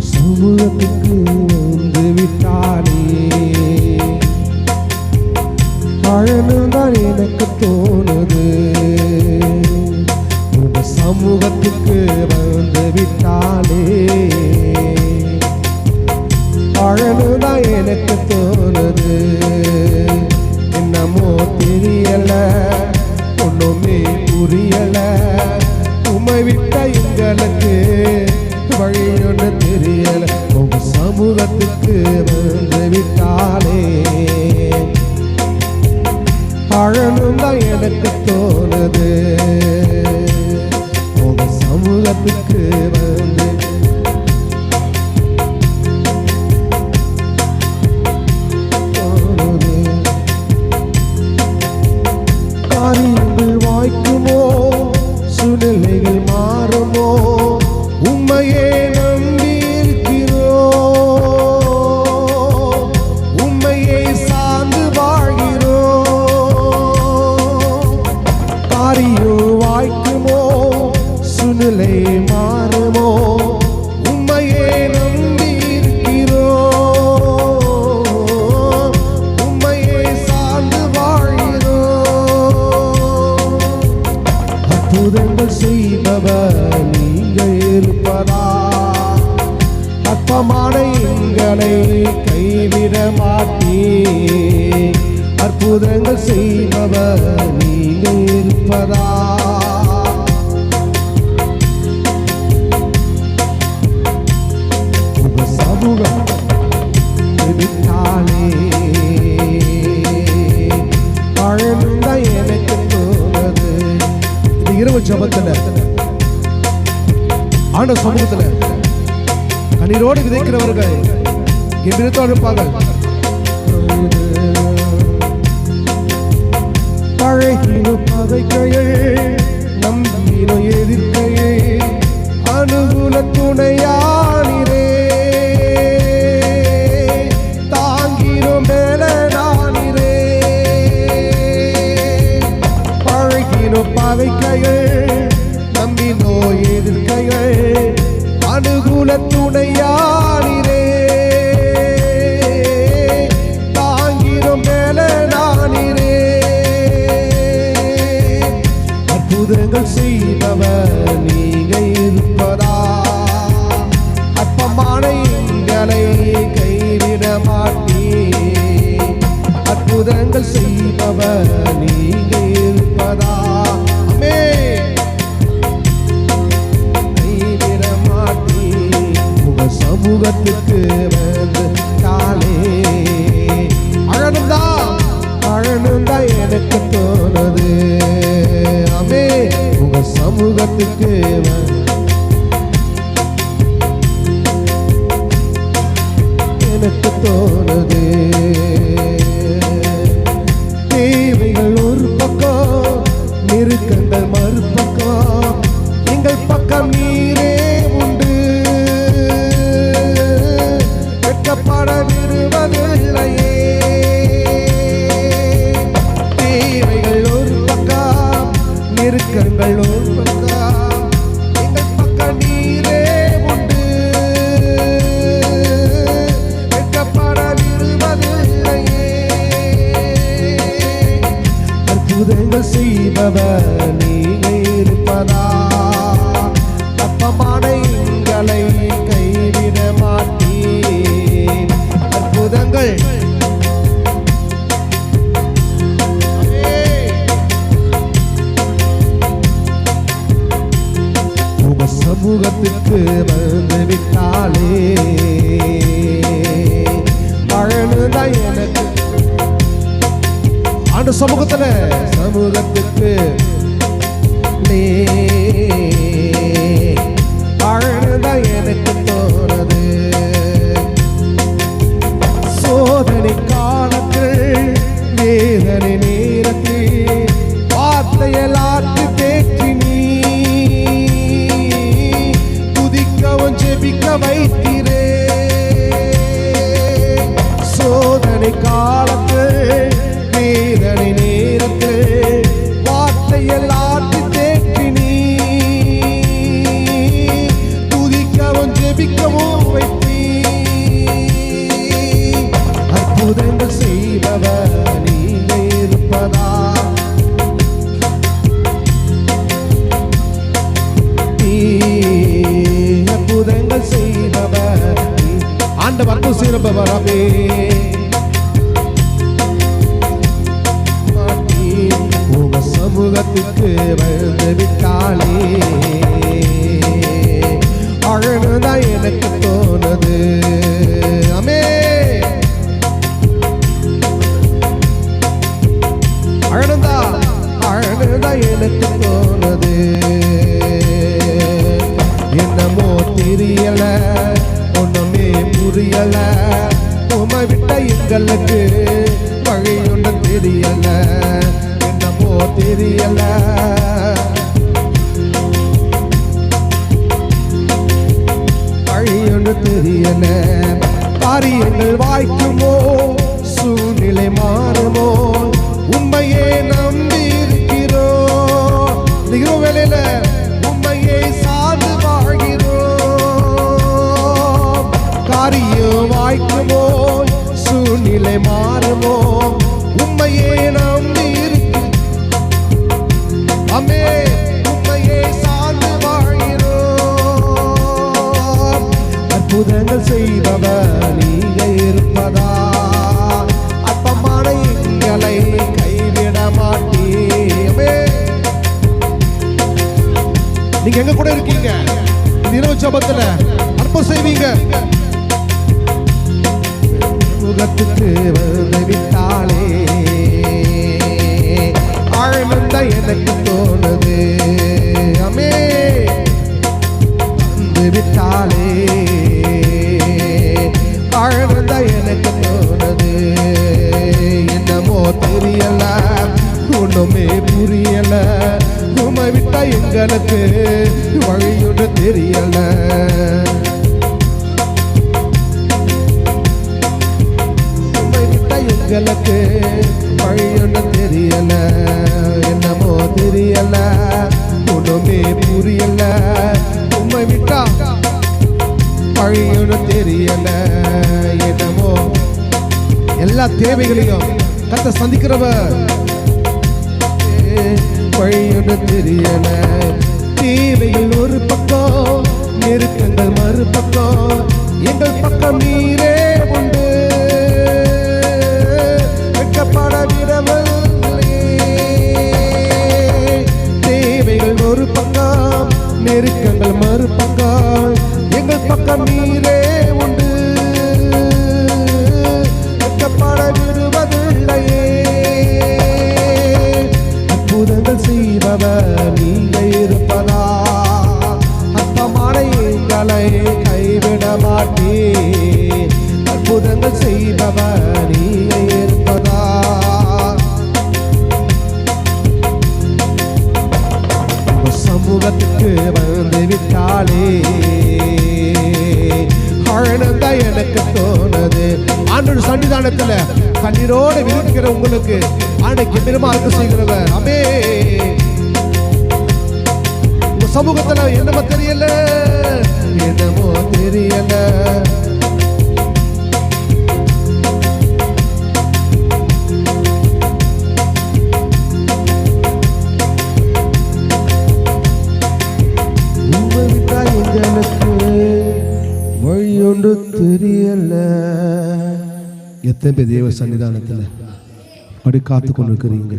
சமூகத்துக்கு வந்து விட்டானே. அழனுதான் எனக்கு தோ जगत காரியம் வாய்க்குமோ? சுனிலை மாறுமோ? உண்மையே நம்பி இருக்கிறோ உண்மையை சார்ந்து வாழ்கிறோ? அற்புதங்கள் செய்பவர் நீங்கள் இருப்பதா? அற்பமான எங்களை கைவிட மாட்டே அற்புதங்கள் செய்பவர் நீங்கள் இருப்பதா சமூகம் விட்டாலே அழந்தா எனக்கு தோணுது இந்த இரவு ஜபத்துல. ஆண்ட சமூகத்துல. கண்ணீரோடு விதைக்கிறவர்கள். கெம்பிரத்தோடு இருப்பார்கள். பழகினு பதைக்கையே நம்பினு எதிர்க்கையே அனுகூல துணையா செய்பவர் நீங்க இருப்பதா ஆமென். கைவிட உங்க சமூகத்துக்கு வந்து காலே அழனுந்தா அழனுந்தா எனக்கு தோணுது. அமே உங்க சமூகத்துக்கு வந்து செய்பவர் நீங்க இருப்பதா அப்பமான எங்களை கைவிட மாட்டீர். அற்புதங்கள். உங்க சமூகத்துல. சமூகத்துக்கு জানি தெரியல ஒண்ணுமே புரியல. உமை விட்ட எங்களுக்கு வழி ஒன்றும் தெரியல. என்னமோ தெரியல. வழி ஒன்று தெரியல. காரியங்கள் வாய்க்குமோ சூழ்நிலை மாறுமோ? வாய்க்குமோ சூழ்நிலை மாறுமோ உண்மையே நம்பி இருக்கிறோம் அமே உண்மையே சார்ந்து வாழ்கிறோம். அற்புதங்கள் செய்பவர் நீங்க இருப்பதா? அற்பமான எங்களை கைவிட மாட்டீமே நீங்க எங்க கூட இருக்கீங்க? இரவு ஜபத்துல அற்ப செய்வீங்க. முகத்துக்கு வந்து விட்டாலே ஆழ்ந்த எனக்கு தோணுது. அமே வந்து விட்டாலே ஆழ்ந்த எனக்கு தோணுது. என்னமோ தெரியல ஒண்ணுமே புரியல. உமை விட்ட எங்களுக்கு வழியோடு தெரியல. எங்களுக்கு வழியொன்று தெரியல. என்னமோ தெரியல. ஒண்ணுமே புரியல. உண்மை விட்டா வழியொன்று தெரியல. என்னமோ எல்லா தேவைகளையும் கத்த சந்திக்கிறவர். வழியொன்று தெரியல. தேவைகள் ஒரு பக்கம் நெருக்கங்கள் மறுபக்கம். எங்கள் பக்கம் நீரே பக்கம் நீரே உண்டு. வெட்கப்பட விடுவதில்லையே அற்புதங்கள் செய்பவர் நீங்க இருப்பதா? அற்பமான எங்களை கைவிட மாட்டே அற்புதங்கள் செய்பவர் நீ எனக்கு தோணுது. ஆண்டோட சன்னிதானத்துல கண்ணீரோடு விரும்புகிற உங்களுக்கு ஆணைக்கு பெருமாறு செய்கிறவர். அமே சமூகத்துல என்னமோ தெரியல. என்னமோ தெரியல. தெரியல. எத்தனை பேர் தேவ சன்னிதானத்தில் அப்படி காத்து கொண்டு இருக்கிறீங்க